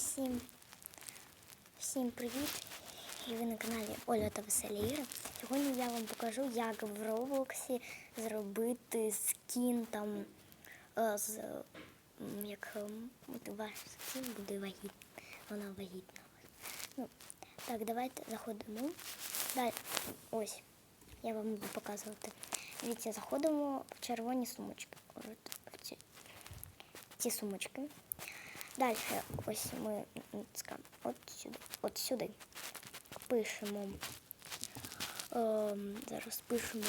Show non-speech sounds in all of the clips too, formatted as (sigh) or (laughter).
Всім, всім привіт! І ви на каналі Оля та Веселі Ігри. Сьогодні я вам покажу, як в Роблоксі зробити скін там е, з як ем, ваш скін буде вагітна. Вона вагітна. Ну, так, давайте заходимо. Далі, ось, я вам буду показувати. Дивіться, заходимо в червоні сумочки. От, в ці, ці сумочки. Далі ось ми от от сюди. Пишемо. Ем, зараз пишемо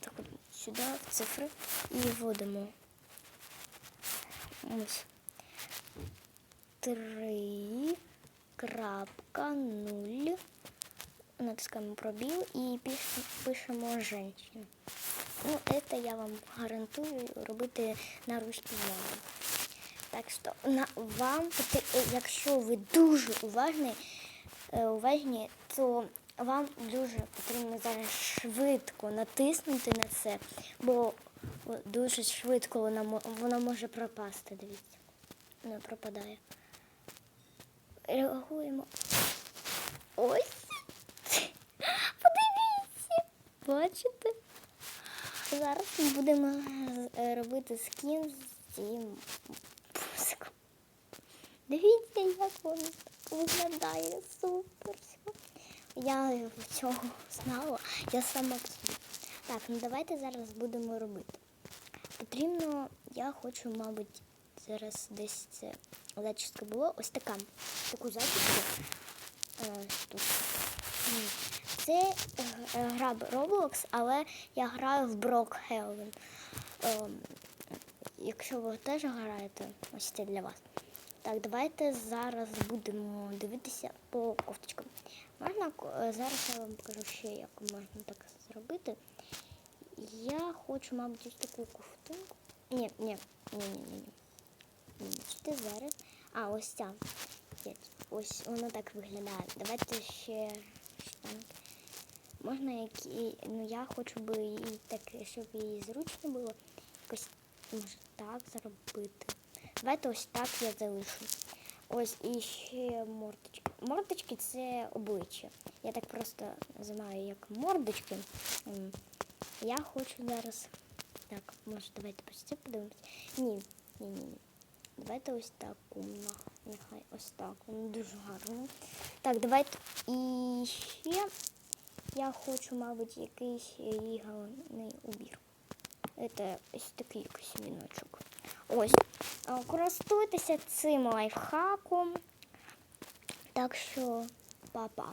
так сюди в цифри і вводимо ось 3.0. Натискаємо пробіл і пишемо женщину. Ну, це я вам гарантую робити на русській мові. Так що на вам, якщо ви дуже уважні, е, уважні, то вам дуже потрібно зараз швидко натиснути на це, бо дуже швидко вона, вона може пропасти. Дивіться, вона пропадає. Реагуємо. Ось. (laughs) Подивіться. Бачите? Зараз ми будемо е, робити скін з цим. Дивіться, як воно виглядає супер. Я цього знала, я сама собі. Так, ну давайте зараз будемо робити. Потрібно, я хочу, мабуть, зараз десь це зачіска було. Ось така. Таку зачіску. Е, тут. Це е, гра Roblox, але я граю в Brookhaven. Ем, якщо ви теж граєте, ось це для вас. Так, давайте зараз будемо дивитися по кофточкам. Можна е, зараз я вам покажу ще, як можна так зробити. Я хочу, мабуть, ось таку ковтинку. Ні, ні, ні, ні, ні. ні. Бачите, зараз. А, ось ця. Ось воно так виглядає. Давайте ще. Можна які. Ну я хочу би її так, щоб їй зручно було. Якось може так зробити. Давайте ось так я залишу. Ось і ще мордочки. Мордочки це обличчя. Я так просто називаю як мордочки. Я хочу зараз. Так, може давайте ось це подивимося. Ні, ні, ні. Давайте ось таку. на- Нехай ось так. Воно дуже гарно. Так, давайте. І ще я хочу, мабуть, якийсь її головний убір. Це ось такий якийсь віночок. Ось. Користуйтеся цим лайфхаком. Так що, па-па.